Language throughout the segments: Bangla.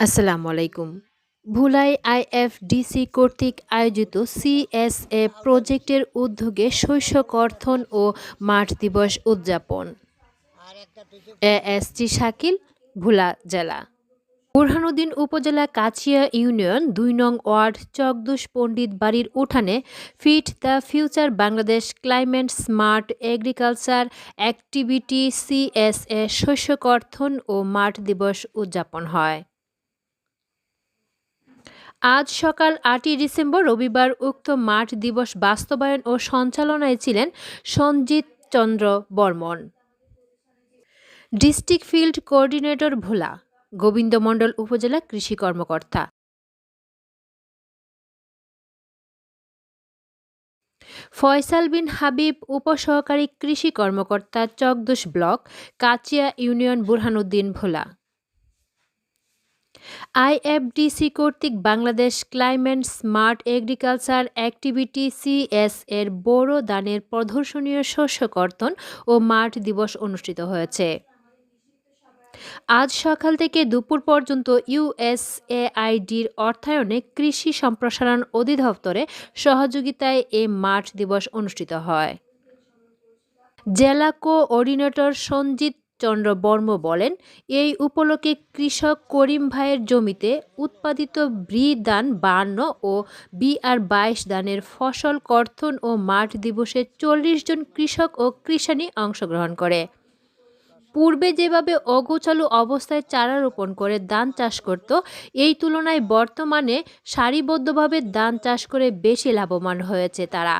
আসসালামু আলাইকুম ভুলাই আইএফডিসি কর্তৃক আয়োজিত সিএসএ প্রজেক্টের উদ্যোগে শস্য কর্তন ও মাঠ দিবস উদযাপন। এএসটি শাকিল, ভুলা জেলা। বুরহানুদ্দিন উপজেলা কাছিয়া ইউনিয়ন দুই নং ওয়ার্ড চকদুস পণ্ডিত বাড়ির উঠানে feed the future Bangladesh climate smart agriculture activity CSA শস্য কর্তন ও মাঠ দিবস উদযাপন হয়। আজ সকাল আটই ডিসেম্বর, রবিবার উক্ত মাঠ দিবস বাস্তবায়ন ও সঞ্চালনায় ছিলেন Sanjit Chandra Barman. District field coordinator Bhola Gobindamandal upazila কৃষি কর্মকর্তা। ফয়সাল বিন হাবিব উপসহকারী কৃষি কর্মকর্তা Chakdosh block, Kachia union Burhanuddin Bhola. IFDC কর্তৃক Bangladesh climate smart agriculture activity CS এর বড় দানের প্রদর্শনীয় শস্য কর্তন ও মাঠ দিবস অনুষ্ঠিত হয়েছে। আজ সকাল থেকে দুপুর পর্যন্ত ইউএসএআইডির অর্থায়নে কৃষি সম্প্রসারণ অধিদপ্তরে সহযোগিতায় এ মাঠ দিবস অনুষ্ঠিত হয়। জেলা কোঅর্ডিনেটর সঞ্জিত চন্দ্র বর্ম বলেন, এই উপলক্ষে কৃষক করিম ভাইয়ের জমিতে উৎপাদিত ব্রি দান বান্ন ও বিআর বাইশ দানের ফসল কর্তন ও মাঠ দিবসে চল্লিশ জন কৃষক ও কৃষানি অংশগ্রহণ করে। পূর্বে যেভাবে অগোছালু অবস্থায় চারা রোপণ করে ধান চাষ করত, এই তুলনায় বর্তমানে সারিবদ্ধভাবে ধান চাষ করে বেশি লাভবান হয়েছে তারা।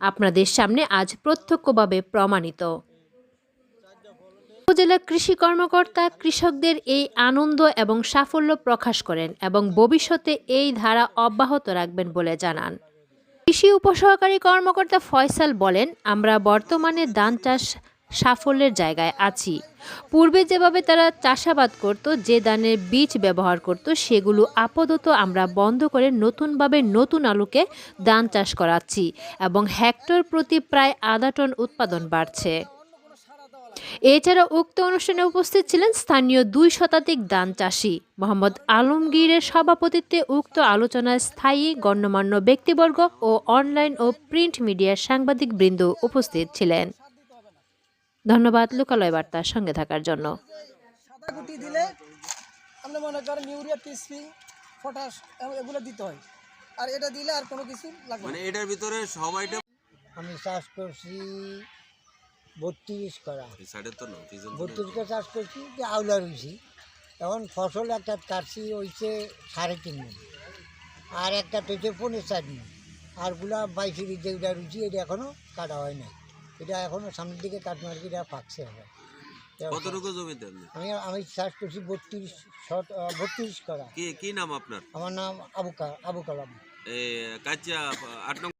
আপনাদের সামনে আজ প্রত্যক্ষভাবে প্রমাণিত। উপজেলা কৃষি কর্মকর্তা কৃষকদের এই আনন্দ এবং সাফল্য প্রকাশ করেন এবং ভবিষ্যতে এই ধারা অব্যাহত রাখবেন বলে জানান। কৃষি উপসহকারী কর্মকর্তা ফয়সাল বলেন, আমরা বর্তমানে ধান চাষ সাফল্যের জায়গায় আছি। পূর্বে যেভাবে তারা চাষাবাদ করত, যে ধানের বীজ ব্যবহার করত, সেগুলো আপাতত আমরা বন্ধ করে নতুনভাবে নতুন আলুকে ধান চাষ করাচ্ছি এবং হেক্টর প্রতি প্রায় আধা টন উৎপাদন বাড়ছে। এছাড়া উক্ত অনুষ্ঠানে উপস্থিত ছিলেন স্থানীয় দুই শতাধিক ধান চাষি। মোহাম্মদ আলমগীরের সভাপতিত্বে উক্ত আলোচনায় স্থায়ী গণ্যমান্য ব্যক্তিবর্গ ও অনলাইন ও প্রিন্ট মিডিয়ার সাংবাদিক বৃন্দ উপস্থিত ছিলেন। ধন্যবাদ লোকালয় বার্তার সঙ্গে থাকার জন্য। দিলে আপনি মনে করেন ইউরিয়া টিসপি পটাশ এগুলো দিতে হয়। আর এটা দিলে আর কোনো কিছু লাগবে মানে এটার ভিতরে সবাইটা আমি চাষ করছি বত্রিশ করা। বত্রিশটা চাষ করছি যে আউলা রুইছি। এখন ফসল একটা কাটছি হইছে সাড়ে তিন মন। আর একটা হচ্ছে পনেরো চার মন। আরগুলা বাইশের যেটা রুচি এটা এখনও কাটা হয় না এটা এখনও সামনের দিকে কাটবো আর কি এটা পাকছে হবে কতটুকু জমিতে আমি আমি চাষ করছি বত্রিশ শত বত্রিশ করা। কি কি নাম আপনার? আমার নাম আবু আবু কালাম। কাচিয়া আট